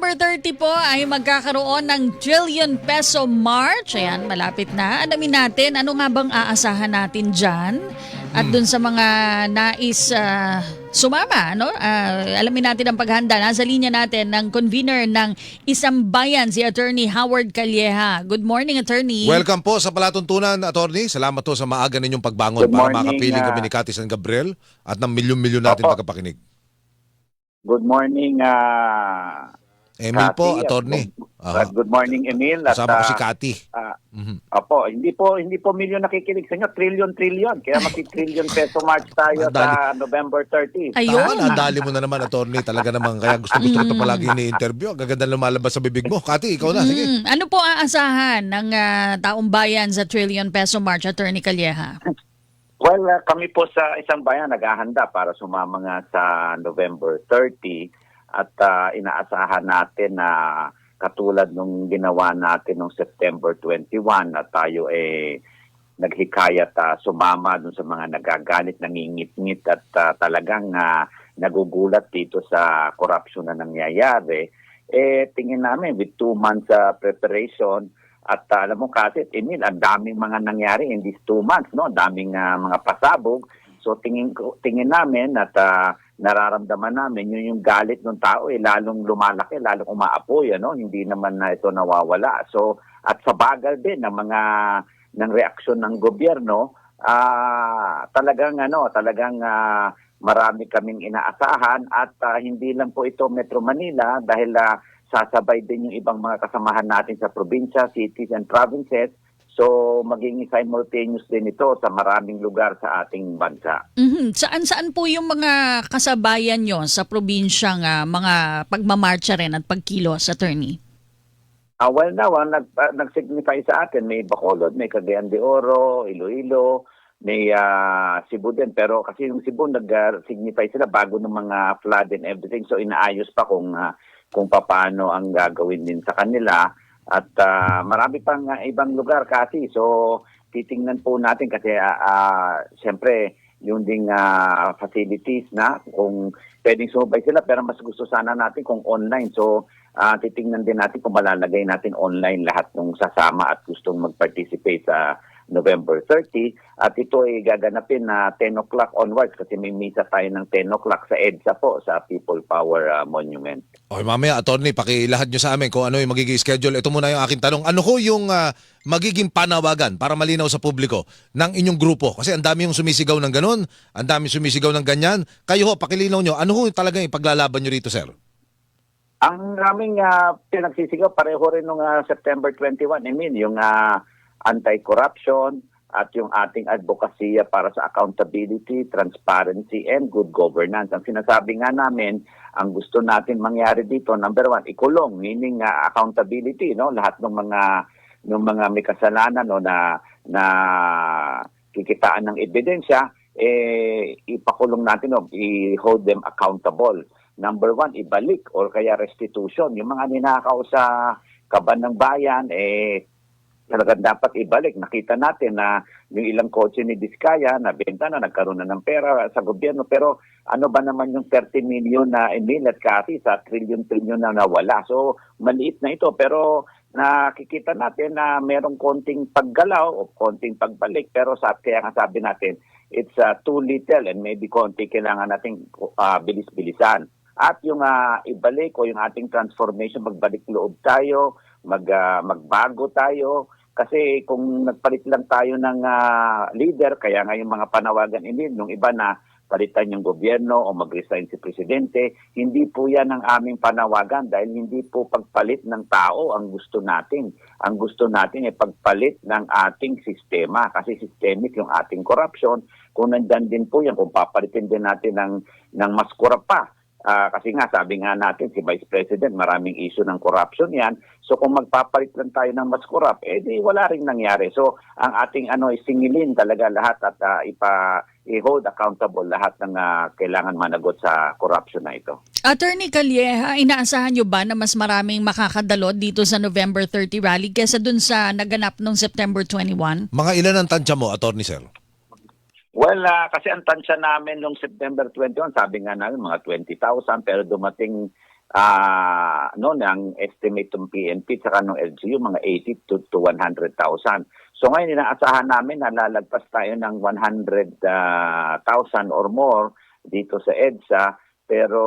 November 30 po ay magkakaroon ng trillion peso march. Ayan, malapit na. Alamin natin ano nga bang aasahan natin dyan. At dun sa mga nais ah, sumama, no? Ah, alamin natin ang paghanda. Nasa linya natin ng convener ng Isang Bayan, si Attorney Howard Calleja. Good morning, Attorney. Welcome po sa palatuntunan, attorney. Salamat po sa maaga ninyong pagbangon Good para morning, makapiling ah. kami ni Cathy San Gabriel at ng milyon-milyon natin Opo. magkapakinig. Good morning, ah Emil po, Cathy. attorney. Good, Aha. good morning, Emil. At, Kasama ko si ah, Cathy. ah, Mhm. Opo, hindi po hindi po milyon nakikinig sa inyo, trillion-trillion. Kaya maki-trillion peso march tayo sa November 30. Ayun. Ah, nadali mo na naman, attorney. Talaga naman. Kaya gusto-gusto ko ito palagi ni-interview. Ang gaganda lumalabas sa bibig mo. Cathy, ikaw na. Sige. Mm, ano po aasahan ng ah, taong bayan sa trillion peso march, Attorney Calleja? Well, ah, kami po sa isang bayan naghahanda para sumama nga sa November 30 at ah, inaasahan natin na katulad nung ginawa natin nung September 21 na tayo eh naghikayat ah, sumama dun sa mga nagagalit, nangingit-ngit at ah, talagang ah, nagugulat dito sa corruption na nangyayari. Eh, tingin namin with two months ah, preparation at ah, alam mo kasi, Emil, ang daming mga nangyari in these two months, no? Daming ah, mga pasabog. So tingin tingin namin at ah, nararamdaman namin yun yung galit ng tao eh lalong lumalaki, lalong umaapoy ano, hindi naman na ito nawawala. So at sa bagal din ng mga ng reaksyon ng gobyerno, ah talagang ano, talagang ah, marami kaming inaasahan at ah, hindi lang po ito Metro Manila dahil ah, sasabay din yung ibang mga kasamahan natin sa probinsya, cities and provinces. So maging simultaneous din ito sa maraming lugar sa ating bansa. Mhm. Saan-saan po yung mga kasabayan nyo sa probinsyang ah, mga pagmamarcha rin at pagkilos, Attorney? Ah, well now, ah, nag, ah, nag-signify sa atin, may Bacolod, may Cagayan de Oro, Iloilo, may ah, Cebu din. Pero kasi yung Cebu nag-signify sila bago ng mga flood and everything. So inaayos pa kung ah, kung paano ang gagawin din sa kanila. At ah, marami pang ah, ibang lugar kasi. So titingnan po natin kasi ah, ah, siyempre yung ding ah, facilities na kung pwedeng sumabay sila pero mas gusto sana natin kung online. So ah titingnan din natin kung malalagay natin online lahat ng sasama at gustong mag-participate sa November 30. At ito ay gaganapin na 10 o'clock onwards kasi may misa tayo ng 10 o'clock sa EDSA po, sa People Power ah, Monument. Okay, mamaya, attorney, pakilahad nyo sa amin kung ano yung magiging schedule. Ito muna yung aking tanong. Ano ho yung ah, magiging panawagan para malinaw sa publiko ng inyong grupo? Kasi ang dami yung sumisigaw ng ganun, ang dami sumisigaw ng ganyan. Kayo ho, pakilinaw nyo, ano ho talagang ipaglalaban nyo rito, sir? Ang raming ah, pinagsisigaw pareho rin nung ah, September 21, I mean, yung ah, anti-corruption at yung ating advokasya para sa accountability, transparency, and good governance. Ang sinasabi nga namin, ang gusto natin mangyari dito, number one, ikulong, meaning ah, accountability, no? Lahat ng mga ng mga may kasalanan no na na kikitaan ng ebidensya eh ipakulong natin no i-hold them accountable number one ibalik or kaya restitution yung mga ninakaw sa kaban ng bayan eh talagang dapat ibalik. Nakita natin na yung ilang kotse ni Diskaya na benta na, nagkaroon na ng pera sa gobyerno. Pero ano ba naman yung 30 million na Emil at Cathy sa trillion-trillion na nawala? So maliit na ito pero nakikita natin na merong konting paggalaw o konting pagbalik. Pero sa kaya nga sabi natin, it's uh, too little and maybe konti kailangan nating uh, bilis-bilisan. At yung ah, ibalik o yung ating transformation, magbalik loob tayo, mag, ah, magbago tayo. Kasi kung nagpalit lang tayo ng ah, leader, kaya nga yung mga panawagan ini, nung iba na palitan yung gobyerno o mag-resign si presidente, hindi po yan ang aming panawagan dahil hindi po pagpalit ng tao ang gusto natin. Ang gusto natin ay pagpalit ng ating sistema kasi systemic yung ating corruption. Kung nandyan din po yan, kung papalitin din natin ng, ng mas kurap pa, Ah, kasi nga, sabi nga natin, si Vice President, maraming issue ng corruption yan. So kung magpapalit lang tayo ng mas corrupt, eh di wala rin nangyari. So ang ating ano, isingilin talaga lahat at ah, ipa, i-hold accountable lahat ng ah, kailangan managot sa corruption na ito. Attorney Calleja, inaasahan nyo ba na mas maraming makakadalo dito sa November 30 rally kesa dun sa naganap noong September 21? Mga ilan ang tansya mo, attorney, sir? Well, ah, kasi ang tansya namin noong September 21, sabi nga namin mga 20,000 pero dumating ah no ng estimate ng PNP saka ng LGU mga 80 to, to 100,000. So ngayon inaasahan namin na lalagpas tayo ng 100,000 or more dito sa EDSA pero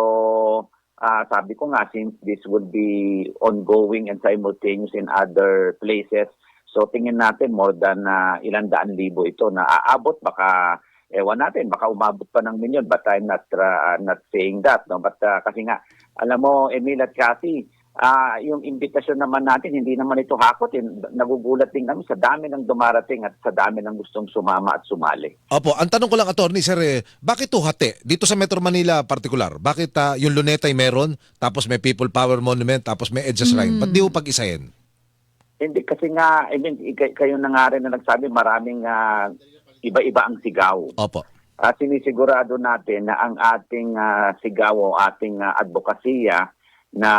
ah, sabi ko nga since this will be ongoing and simultaneous in other places so tingin natin more than ah, ilang daan libo ito na aabot baka ewan natin baka umabot pa ng milyon but I'm not uh, not saying that no but uh, kasi nga alam mo Emil at Cathy ah yung imbitasyon naman natin hindi naman ito hakot eh. nagugulat din kami sa dami ng dumarating at sa dami ng gustong sumama at sumali Opo, ang tanong ko lang attorney sir, eh, bakit to hati? Dito sa Metro Manila particular, bakit ah, yung Luneta ay meron, tapos may People Power Monument, tapos may EDSA Shrine? Ba't di mo pag-isahin? Hindi kasi nga, I mean, kayo na nga rin na nagsabi, maraming ah, iba-iba ang sigaw. Opo. At sinisigurado natin na ang ating ah, sigaw o ating ah, advokasya na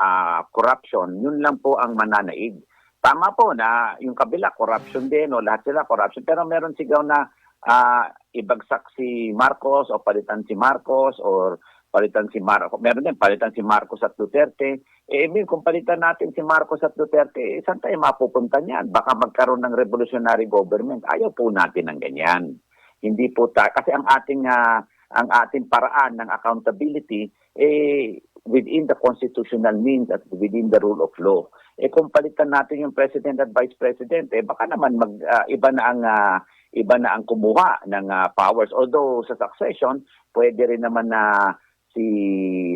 ah, corruption, yun lang po ang mananaig. Tama po na yung kabila, corruption din o lahat sila corruption. Pero meron sigaw na ah, ibagsak si Marcos o palitan si Marcos or palitan si Marcos. Meron din, palitan si Marcos at Duterte. Eh, I mean, kung palitan natin si Marcos at Duterte, eh, saan tayo mapupunta niyan? Baka magkaroon ng revolutionary government. Ayaw po natin ng ganyan. Hindi po ta kasi ang ating ah, ang ating paraan ng accountability eh within the constitutional means at within the rule of law. Eh kung palitan natin yung president at vice president, eh baka naman mag ah, iba na ang ah, iba na ang kumuha ng ah, powers. Although sa succession, pwede rin naman na si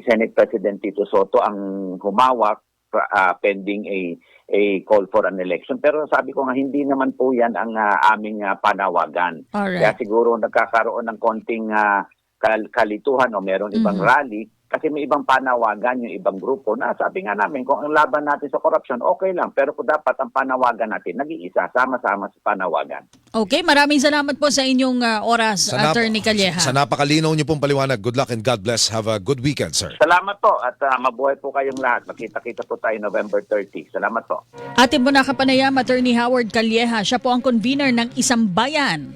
Senate President Tito Soto ang humawak ah, pending a a call for an election. Pero sabi ko nga hindi naman po 'yan ang ah, aming ah, panawagan. Alright. Kaya siguro nagkakaroon ng konting ah, kal- kalituhan o meron ibang Mhm. rally kasi may ibang panawagan yung ibang grupo na sabi nga namin kung ang laban natin sa corruption okay lang pero kung dapat ang panawagan natin nag-iisa sama-sama sa panawagan. Okay, maraming salamat po sa inyong ah, oras, Sa nap- Attorney Calleja. Sa napakalinaw niyo pong paliwanag, good luck and God bless. Have a good weekend, sir. Salamat po at ah, mabuhay po kayong lahat. Makita-kita po tayo November 30. Salamat po. Atin po nakapanayam, Attorney Howard Calleja. Siya po ang convener ng Isang Bayan.